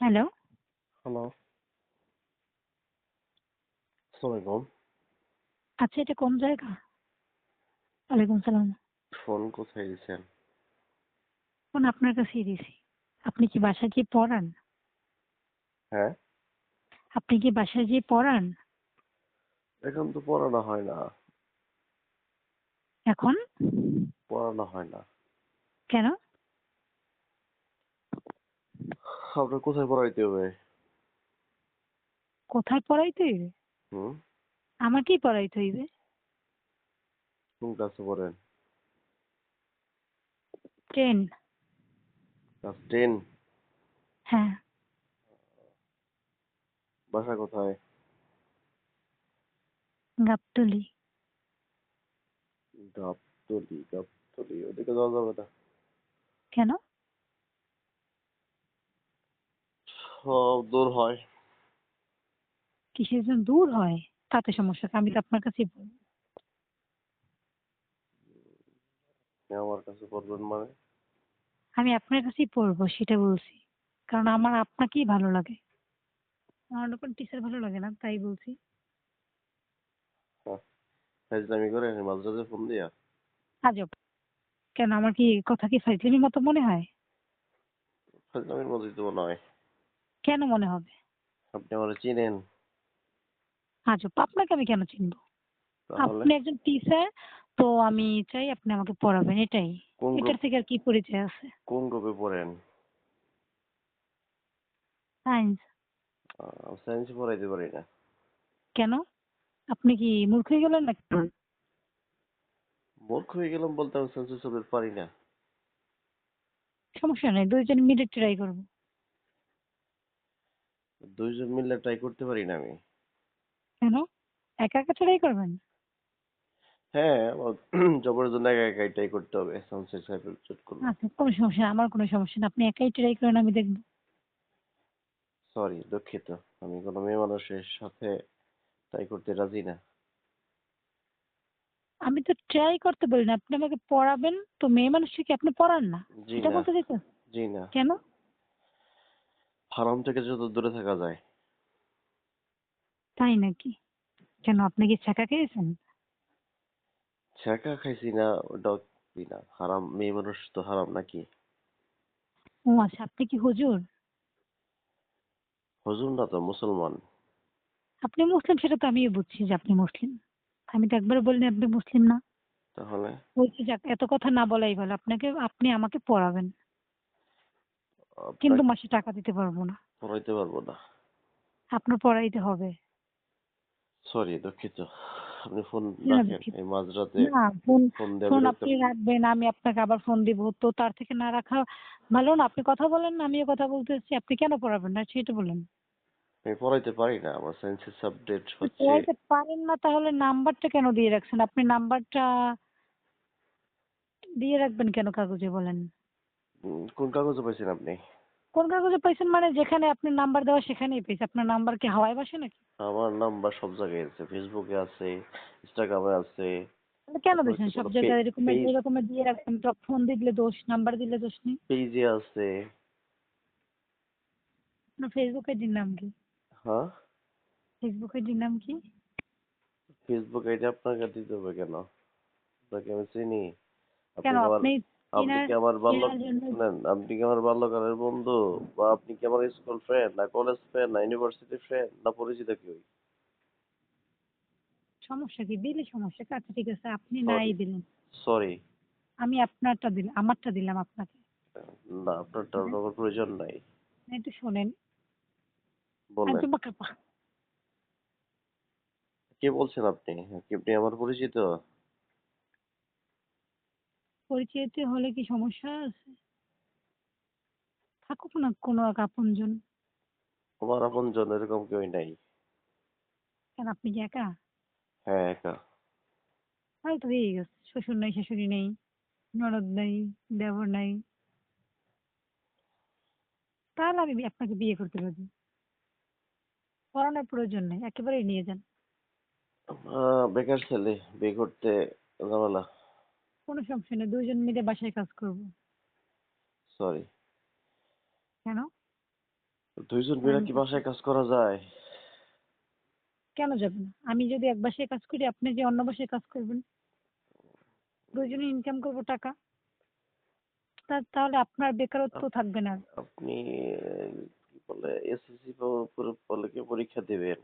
Hello. Hello. আসসালামাইকুম আচ্ছা এটা কোন জায়গা? ওয়ালাইকুম সালাম। ফোন কোথায় দিয়েছেন ফোন আপনার কাছেই দিয়েছি আপনি কি বাসায় গিয়ে পড়ান? হ্যাঁ। আপনি কি বাসায় গিয়ে পড়ান? এখন তো পড়ানো হয় না। এখন? পড়ানো হয় না। কেন? আপনার কোথায় পড়াইতে হবে? কোথায় পড়াইতে হইবে? হুম? আমাকেই পড়াইতে হইবে। কোন ক্লাসে পড়েন? টেন ক্লাস টেন হ্যাঁ। বাসা কোথায়? গাবতলি। গাবতলি গাবতলি। ওদিকে যাওয়া যাবে না। কেন সব দূর হয়। কিসের জন্য দূর হয়? তাতে সমস্যা আমি তো আপনার কাছেই পড়ব আমার কাছে পড়বেন মানে? আমি আপনার কাছেই পড়ব সেটা বলছি। কারণ আমার আপনাকেই ভালো লাগে। আমার কোনো টিচার ভালো লাগে না তাই বলছি। ফাইজলামি করে মাঝরাতে ফোন দিয়া? আজব কেন আমার কি কথা কি ফাইজলিমির মতো মনে হয়? ফাইজলামির মধ্যেই তো মনে হয় কেন মনে হবে? আপনি আমার চিনেন। আজব আপনাকে আমি কেন চিনবো? আপনি একজন টিচার তো আমি চাই আপনি আমাকে পড়াবেন এটাই। এটার থেকে আর কি পরিচয় আছে? কোন গ্রুপে পড়েন? সায়েন্স সায়েন্স পড়াইতে পারি না। কেন? আপনি কি মূর্খ হয়ে গেলেন নাকি? মূর্খ হয়ে গেলাম বলতে আমি সায়েন্সের সাবজেক্ট পারি না। সমস্যা নেই দুইজন মিলে ট্রাই করব। দুইজন মিলে ট্রাই করতে পারি না আমি। কেন? একা একা ট্রাই করবেন? হ্যাঁ আমার জন্য একা একাই ট্রাই করতে হবে সায়েন্সের সাবজেক্ট করব। আচ্ছা কোনো সমস্যা নেই আমার কোনো সমস্যা নেই আপনি একাই ট্রাই করেন আমি দেখব। সরি দুঃখিত আমি কোনো মেয়ে মানুষের সাথে ট্রাই করতে রাজি না। আমি তো ট্রাই করতে বলি না আপনি আমাকে পড়াবেন তো মেয়ে মানুষকে কি আপনি পড়ান না? জি এটা না। বলতে চাইছেন? জি না। কেন? হারাম থেকে যত দূরে থাকা যায়। তাই নাকি? কেন আপনি কি ছাকা খেয়েছেন? ছেঁকা খাইছি না ওটাও কি না। হারাম মেয়ে মানুষ তো হারাম নাকি? ও আচ্ছা আপনি কি হুজুর? হুজুর না তো মুসলমান। আপনি মুসলিম সেটা তো আমিও বুঝছি যে আপনি মুসলিম। আমি তো একবার বলিনি আপনি মুসলিম না। তাহলে? বলছি যাক এত কথা না বলাই ভালো। আপনাকে আপনি আমাকে পড়াবেন। কিন্তু মাসে টাকা দিতে পারব না। পড়াইতে পারব না। আপনার পড়াইতে হবে। সরি দুঃখিত। আপনি ফোন রাখেন এই মাঝরাতে না ফোন ফোন আপনি রাখবেন আমি আপনাকে আবার ফোন দিব। তো তার থেকে না রাখা ভালো না। আপনি কথা বলেন না আমিও কথা বলতেছি। আপনি কেন পড়াবেন না সেটা বলেন। আমি পড়াইতে পারি না আমার সায়েন্সের সাবজেক্ট হচ্ছে। পড়াইতে পারেন না তাহলে নাম্বারটা কেন দিয়ে রাখছেন? আপনি নাম্বারটা দিয়ে রাখবেন কেন কাগজে বলেন। কোন কাগজে পাইছেন আপনি? কোন কাগজে পাইছেন মানে যেখানে আপনি নাম্বার দেওয়া সেখানেই পেয়েছে। আপনার নাম্বার কি হাওয়ায় বাসে নাকি? আমার নাম্বার সব জায়গায় আছে। ফেসবুকে আছে ইনস্টাগ্রামে আছে। কেন দিয়েছেন? সব জায়গায় পে- এরকম দিয়ে রাখবেন তো। ফোন দিলে দোষ নাম্বার দিলে দোষ নেই? পেজে আছে। আপনার ফেসবুক আইডির নাম কি? হ্যাঁ? ফেসবুক আইডির নাম কি? ফেসবুক আইডি আপনাকে দিতে হবে কেন? আপনাকে আমি চিনি। কেন আপনি আপনি কি আমার বাল্য শুনেন? আপনি কি আমার বাল্যকালের বন্ধু? বা আপনি কি আমার স্কুল ফ্রেন্ড না কলেজ ফ্রেন্ড না ইউনিভার্সিটি ফ্রেন্ড না পরিচিত কেউ সমস্যা কি? দিলে সমস্যা কি? আচ্ছা ঠিক আছে আপনি নাই দিলেন। সরি আমি আপনারটা দিলাম আমারটা দিলাম আপনাকে। না আপনারটা আমার প্রয়োজন নাই। একটু শোনেন। বলেন। বাঁকা কে বলছেন আপনি? কি আপনি আমার পরিচিত? পরিচিত হলে কি সমস্যা আছে? থাকুক না কোনো এক আপনজন। আমার আপনজন এরকম কেউই নাই। কেন আপনি কি একা? হ্যাঁ একা। তাহলে তো হয়ে গেছে। শ্বশুর নাই শাশুড়ি নেই ননদ নেই দেবর নাই। তাহলে আমি আপনাকে বিয়ে করতে পারি পড়ানোর প্রয়োজন নেই একেবারেই নিয়ে যান। বেকার ছেলে বিয়ে করতে ঝামেলা। কোনো সমস্যা নেই দুইজন মিলে বাসায় কাজ করব। সরি কেন? দুইজন মিলে কি বাসায় কাজ করা যায়? কেন যাবেন আমি যদি এক বাসায় কাজ করি আপনি যে অন্য বাসায় কাজ করবেন। দুজনে ইনকাম করব টাকা। তা- তাহলে আপনার বেকারত্ব থাকবে না। আপনি কি বলে এসএসসি পরীক্ষা দিবেন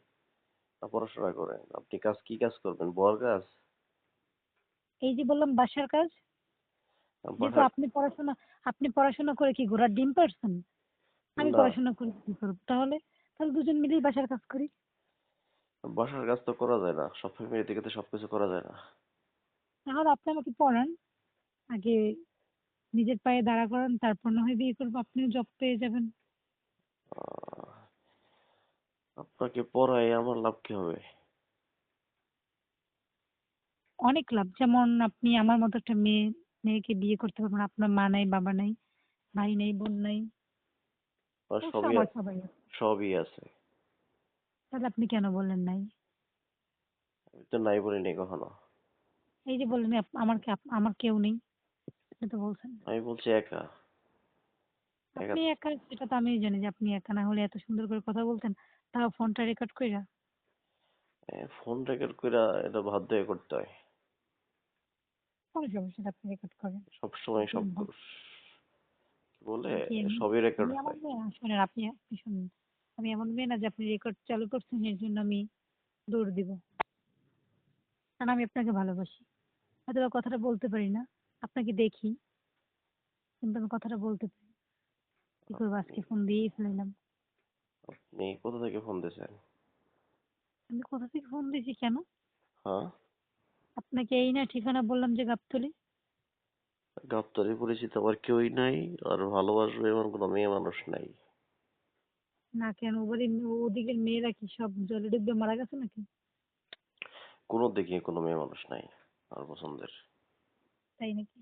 পড়াশোনা করেন। আপনি কাজ কি কাজ করবেন? বর কাজ এই যে বললাম বাসার কাজ যেহেতু আপনি পড়াশোনা আপনি পড়াশোনা করে কি ঘোড়ার ডিম পারছেন? আমি পড়াশোনা করে কি করব? তাহলে তাহলে দুজন মিলেই বাসার কাজ করি। বাসার কাজ তো করা যায় না সব ফ্যামিলি থেকে তো সবকিছু করা যায় না। তাহলে আপনি আমাকে পড়ান আগে নিজের পায়ে দাঁড়া করান তারপর না হয় বিয়ে করব আপনিও জব পেয়ে যাবেন। আপনাকে পড়াই আমার লাভ কি হবে? অনেক লাভ। যেমন আপনি আমার মতো একটা মেয়ে মেয়েকে বিয়ে করতে পারবেন আপনার মা নাই বাবা নাই ভাই নেই বোন নাই। সবই আছে- সবাই সবই আছে। তাহলে আপনি কেন বললেন নাই? আমি তো নাই বলিনি কখনো। এই যে বললেন আমার আমার কেউ নেই। এটা তো বলছেন আমি বলছি একা। আপনি একা সেটা তো আমি জানি যে আপনি একা না হলে এত সুন্দর করে কথা বলতেন। তাও ফোনটা রেকর্ড কইরা? ফোন রেকর্ড করে এটা বাধ্য করতে হয়। কোনো সমস্যা আপনি রেকর্ড করেন? সবসময় সব বলে? সবই রেকর্ড হয়। মেয়ে আপনি আপনি শুনুন। আমি এমন মেয়ে না যে আপনি রেকর্ড চালু করছেন এর জন্য আমি দৌড় দিব। কারণ আমি আপনাকে ভালোবাসি। হয়তো কথাটা বলতে পারি না। আপনাকে দেখি। কিন্তু আমি কথাটা বলতে পারি কি করব আজকে ফোন দিয়েই ফেলাইলাম। আপনি কোথা থেকে ফোন দিয়েছেন? আমি কোথা থেকে ফোন দিয়েছি কেন? হ্যাঁ? আপনাকে এই না ঠিকানা বললাম যে গাবতলি? গাবতলি পরিচিত আমার কেউই নাই আর ভালোবাসবে এমন কোনো মেয়ে মানুষ নাই। না কেন? ওবারে ওদিকের মেয়েরা কি সব জলে ডুবে মারা গেছে নাকি? কোনো দিকে কোনো মেয়ে মানুষ নাই আমার পছন্দের। তাই নাকি?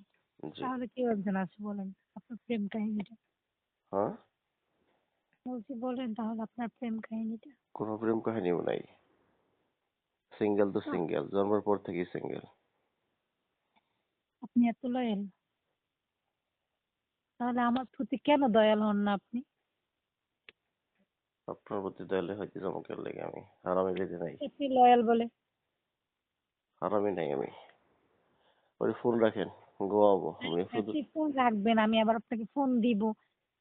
জি। তাহলে কেউ একজন আছে বলেন আপনার প্রেম কাহিনীটা। হ্যাঁ? বলছি বলেন তাহলে আপনার প্রেম কাহিনীটা। কোনো প্রেম কাহিনীও নাই। সিঙ্গেল তো। সিঙ্গেল জন্মের পর থেকেই সিঙ্গেল আপনি এত লয়াল তাহলে আমার প্রতি কেন দয়াল হন না আপনি? আপনার প্রতি দয়ালে হয়তো চমকের লেগে আমি হারামি বেঁধে নাই। আপনি লয়াল বলে। হারামি নাই আমি। ওই ফোন রাখেন গোয়াবো আমি শুধু আপনি ফোন রাখবেন? আমি আবার আপনাকে ফোন দিব।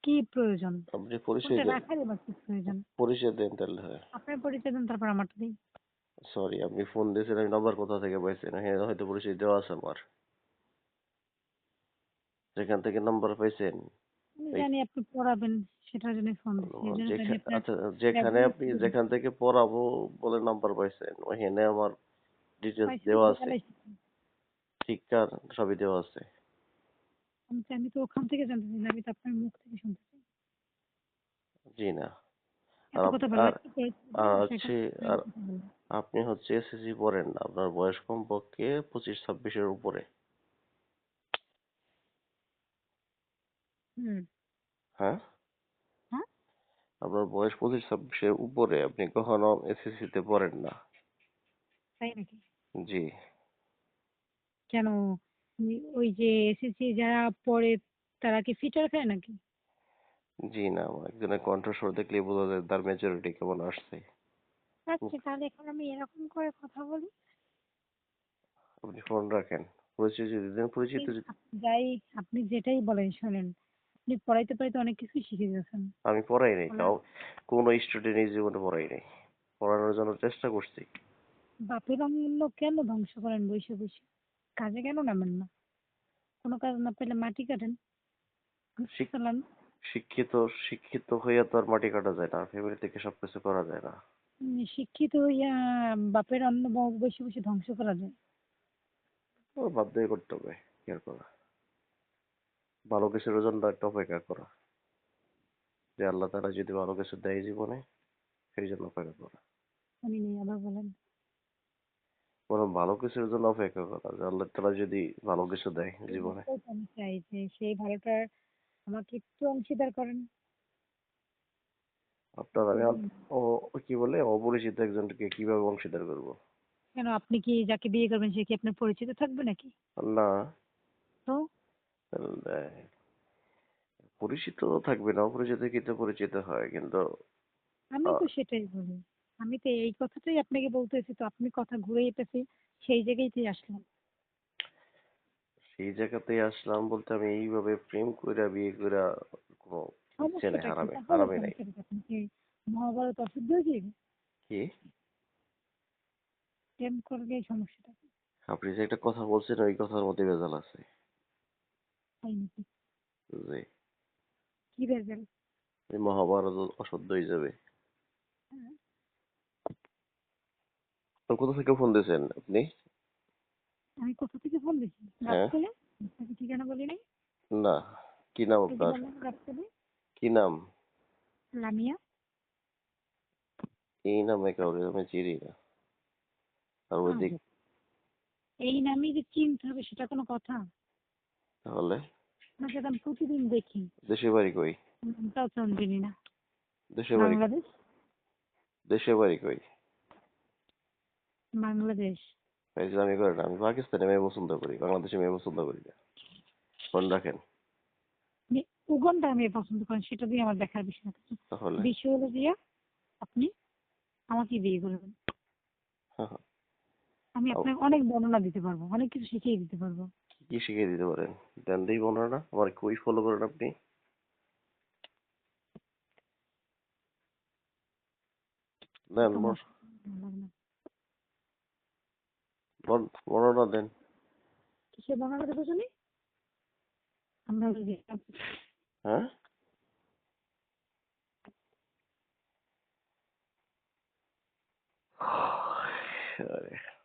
কি প্রয়োজন? আপনি পরিচয় দেন। রাখার এবার কি প্রয়োজন? পরিচয় দেন তাহলে। হয় আপনার পরিচয় দেন তারপর আমারটা দিই সরি আপনি ফোন দিয়েছেন আমি নাম্বার কোথা থেকে পাইছেন হ্যাঁ হয়তো পরিচয় দেওয়া আছে আমার। যেখান থেকে নাম্বার পাইছেন? জানি আপনি পড়াবেন সেটার জন্য ফোন আচ্ছা যেখানে আপনি যেখান থেকে পড়াবো বলে নাম্বার পাইছেন ওখানে আমার ডিটেলস দেওয়া আছে। ঠিকার সবই দেওয়া আছে। আমি তো- তো ওখান থেকে জানতে চাই আমি তো আপনার মুখ থেকে শুনতে চাই। জি না। হচ্ছে আপনার আর আপনি হচ্ছে এসএসসি পড়েন আপনার বয়স কমপক্ষে পঁচিশ ছাব্বিশের উপরে। হ্যাঁ? হ্যাঁ? আপনার বয়স পঁচিশ ছাব্বিশের উপরে আপনি কখনো এসএসসি তে পড়েন না। তাই নাকি? জি। কেন? ওই যে এসএসসি যারা পড়ে তারা কি ফিটার খায় নাকি? জি না আমার একজনের কণ্ঠস্বর দেখলেই বোঝা যায় তার ম্যাচুরিটি কেমন আসছে। আচ্ছা তাহলে এখন আমি এরকম করে কথা বলি। আপনি ফোন রাখেন পরিচয় যদি দেন পরিচিত যাই আপনি যেটাই বলেন শোনেন আপনি পড়াইতে পড়াইতে অনেক কিছুই শিখে গেছেন। আমি পড়াই নাই। কাউ কোনো স্টুডেন্ট এই জীবনে পড়াই নাই পড়ানোর জন্য চেষ্টা করছি। বাপের অমূল্য কেন ধ্বংস করেন বসে বসে? কাজে কেন নামেন না? কোনো কাজ না পেলে মাটি কাটেন চালান শিক্ষিত শিক্ষিত হইয়া তো আর মাটি কাটা যায় না ফ্যামিলি থেকে সবকিছু করা যায় না। শিক্ষিত হইয়া বাপের অন্ন ব- বসে বসে ধ্বংস করা যায়। ও বাধ্য করতে হবে কি আর করা? ভালো কিছুর জন্য একটা অপেক্ষা করা। যে আল্লাহ তাআলা যদি ভালো কিছু দেয় জীবনে সেই জন্য অপেক্ষা করা। আমি নেই আবার বলেন। বরং ভালো কিছুর জন্য অপেক্ষা করা যে আল্লাহ তাআলা যদি ভালো কিছু দেয় জীবনে। চাই যে সেই ভালোটার আমাকে একটু অংশীদার করেন। আপনার আমি ও কি বলে? অপরিচিত একজনকে কীভাবে অংশীদার করব? কেন আপনি কি যাকে বিয়ে করবেন সে কি আপনার পরিচিত থাকবে নাকি? না। তো? পরিচিত থাকবে না অপরিচিত কিন্তু পরিচিত হয় কিন্তু আমি তো সেটাই বলি। আমি তো এই কথাটাই আপনাকে বলতেছি তো আপনি কথা ঘুরে পেছে সেই জায়গাতেই আসলাম সেই জায়গাতেই আসলাম বলতে আমি এইভাবে প্রেম কইরা বিয়ে কইরা কোনো কি হারামে হারামে নাই। কি? কি মহাভারত অশুদ্ধ হয়েছে কি? প্রেম করলে এই সমস্যাটা আপনি যে একটা কথা বলছেন ওই কথার মধ্যে ভেজাল আছে। তাই কি ভেজাল? এই মহাভারত অশুদ্ধ হয়ে যাবে। হ্যাঁ। তো কোথা থেকে ফোন দিয়েছেন আপনি? আমি কোথা থেকে ফোন দিছি? হ্যাঁ। রাস্তালে আপনাকে ঠিকানা বলি নাই? না কি নাম আপনার? কি নাম? লামিয়া। এই নামে কাউরে আমি চিনি না। আর ওই দিক এই নামে যে চিনতে হবে সেটা কোনো কথা। তাহলে? আপনাকে তো আমি প্রতিদিন দেখি। দেশে বাড়ি কই নামটাও তো আমি চিনি না। দেশে বাড়ি বাংলাদেশ? দেশে বাড়ি কই? বাংলাদেশ। আমি করি না আমি পাকিস্তানে মেয়ে পছন্দ করি বাংলাদেশে মেয়ে পছন্দ করি না। ফোন রাখেন? উগনটা আমি পছন্দ করেন সেটা দিয়ে আমার দেখার বিষয় না তাহলে। বিষয় হলো দিয়া আপনি আমাকে বিয়ে করবেন আমি আপনাকে অনেক বর্ণনা দিতে পারব অনেক কিছু শিখিয়ে দিতে পারব। কি শিখিয়ে দিতে পারেন? দেন দিই মনে না আমার কই ফলো করেন আপনি। দেন তোমার বর- ভালো লাগে না। বর- বর্ণনা দেন কিসের বর্ণনা দেবো শুনি আমরা হ্যাঁ?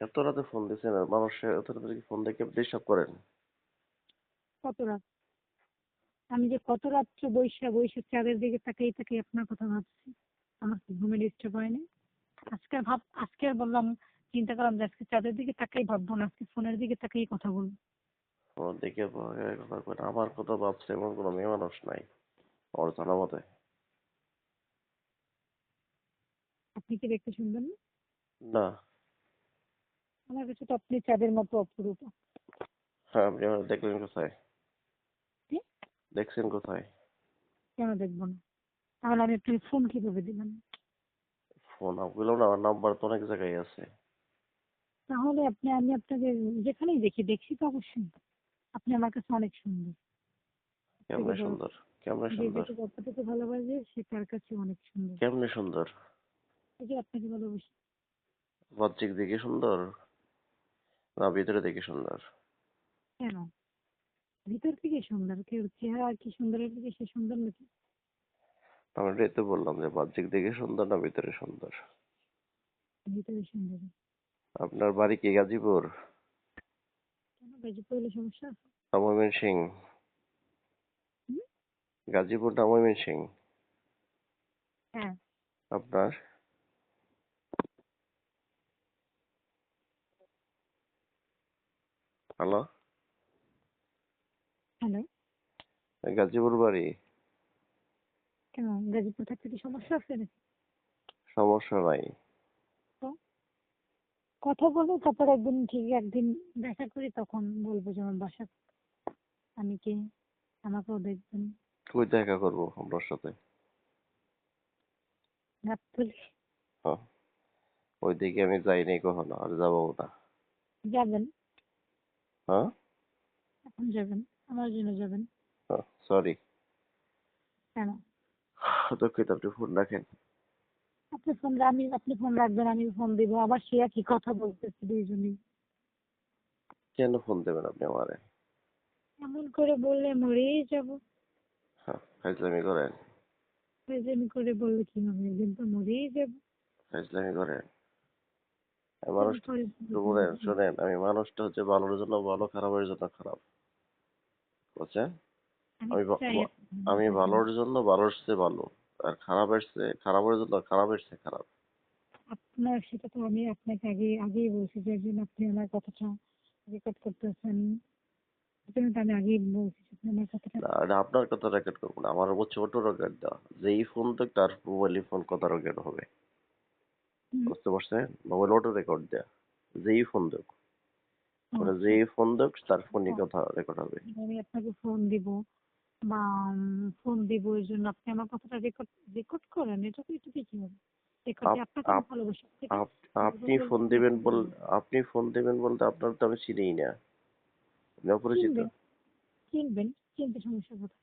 এত রাতে ফোন দিচ্ছেন আর মানুষের এত রাতে ফোন দেখে ডিস্টার্ব করেন? কত রাত? আমি যে কত রাত্রে বৈশা বৈশা চাঁদের দিকে তাকাই তাকাই আপনার কথা ভাবছি। আমার কি ঘুমে ডিস্টার্ব হয়নি আজকে ভাব আজকে বললাম চিন্তা করলাম যে আজকে চাঁদের দিকে তাকাই ভাববো না আজকে ফোনের দিকে তাকাই কথা বলব। ফোন কথা আমার কথা ভাবছে এমন কোনো মেয়ে মানুষ নাই আমার জানা মতে। আপনি কি দেখতে শুনবেন না? না। আমার কাছে তো আপনি চাঁদের মতো অপরূপ। হ্যাঁ আপনি আমার দেখলেন কোথায়? দেখছেন কোথায়? কেন দেখব না? তাহলে আমি আপনাকে ফোন কীভাবে দিলাম? ফোন না আমার নাম্বার তো অনেক জায়গায় আছে। তাহলে আপনি আমি আপনাকে যেখানেই দেখি দেখছি তো অবশ্যই। আপনি আমার কাছে অনেক সুন্দর। কেমনে সুন্দর? কেমনে সুন্দর? ভালোবাসে সে তার কাছে অনেক সুন্দর। কেমনে সুন্দর? এই যে আপনাকে ভালোবাসি। বাহ্যিক দিকে সুন্দর? না ভিতরে দিকে সুন্দর? কেন? ভিতর থেকে সুন্দর কেউ চেহারা কি সুন্দরের দিকে সে সুন্দর নাকি? আমি এটাই তো বললাম যে বাহ্যিক দিকে সুন্দর না ভিতরে সুন্দর? ভিতরে সুন্দর। আপনার বাড়ি কি গাজীপুর? কেন গাজীপুর হলে সমস্যা? আছে না ময়মনসিং হুম? গাজীপুর না ময়মনসিং হ্যাঁ। আপনার? হ্যালো? হ্যালো। গাজীপুর বাড়ি। কেন? গাজীপুর থাকতে কি সমস্যা আছে নাকি? সমস্যা নাই। কথা বলব তারপর একদিন ঠিক একদিন দেখা করি তখন বলব যে আমার বাসা আমি কে আমাকেও দেখবেন কই দেখা করব আপনার সাথে? গাবতলি ওইদিকে আমি যাইনি কখনো আর যাব না। যাবেন? হ্যাঁ? এখন যাবেন? আমার জন্য যাবেন। সরি কেন? দুঃখিত আপনি ফোন রাখেন। আপনি ফোন আমি আপনি ফোন রাখবেন আমি ফোন দিব। আবার সে একই কথা বলতেছি দুইজনই। কেন ফোন দেবেন আপনি আমারে? এমন করে বললে মরেই যাব। হ্যাঁ ফাইজলামি করেন। প্রেজেন্ট করে বললে কি হবে? একদিন তো মরেই যাব। ফাইজলামি করেন। আমি মানুষ শুনেন শোনেন আমি মানুষটা হচ্ছে ভালোর জন্য ভালো খারাপের জন্য খারাপ। বুঝছেন আমি আমি ভালোর জন্য ভালোর চেয়ে ভালো। আর খারাপের চেয়ে খারাপের জন্য খারাপের চেয়ে খারাপ। আপনার সেটা তো আমি আপনাকে আগে আগেই বলছি যে একদিন আপনি আমার কথাটা রেকর্ড করতেছেন। আমি আগেই বলছি যে আমার কথাটা না, আপনার কথা রেকর্ড করব না আমার উপর ছোট রেকর্ড দেওয়া। যেই ফোন তো তার মোবাইলে ফোন কথা রেকর্ড হবে। বুঝতে পারছেন? মোবাইল অটো রেকর্ড দেয়া। যেই ফোন দেখ। যেই ফোন দেখ তার হ্যাঁ। কথা রেকর্ড হবে। আমি আপনাকে ফোন দিব। বা ফোন দিব এর জন্য আপনি আমার কথাটা রেকর্ড রেকর্ড করেন এটা তো একটু কি হবে। আমি আপনি ফোন দিবেন বল আপনি ফোন দিবেন বলতে আপনার তো আমি চিনিই না। আপনি অপরিচিত। চিনবেন চিনবেন চিনতে সমস্যা কোথায়?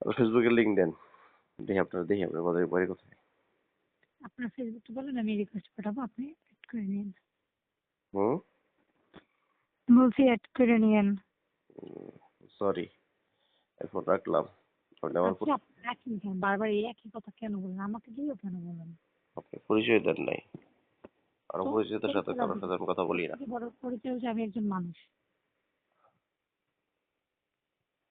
ফেসবুকে লিঙ্ক দেন। দেখি আপনার দেখি আপনার বাড়ি বাড়ি কোথায়। আপনার ফেসবুকটা বলেন আমি রিকোয়েস্ট পাঠাবো আপনি করে নিন। হুম? বলছি অ্যাড করে নিয়েন। সরি এখন রাখলাম। আপনি আমার আচ্ছা রাখেন কেন বারবার এই একই কথা কেন বলেন আমাকে দিয়েও কেন বলেন আপনি পরিচয় দেন নাই। আর তো পরিচিতের সাথে কারোর সাথে আমি কথা বলি না। বড় পরিচয় হচ্ছে আমি একজন মানুষ।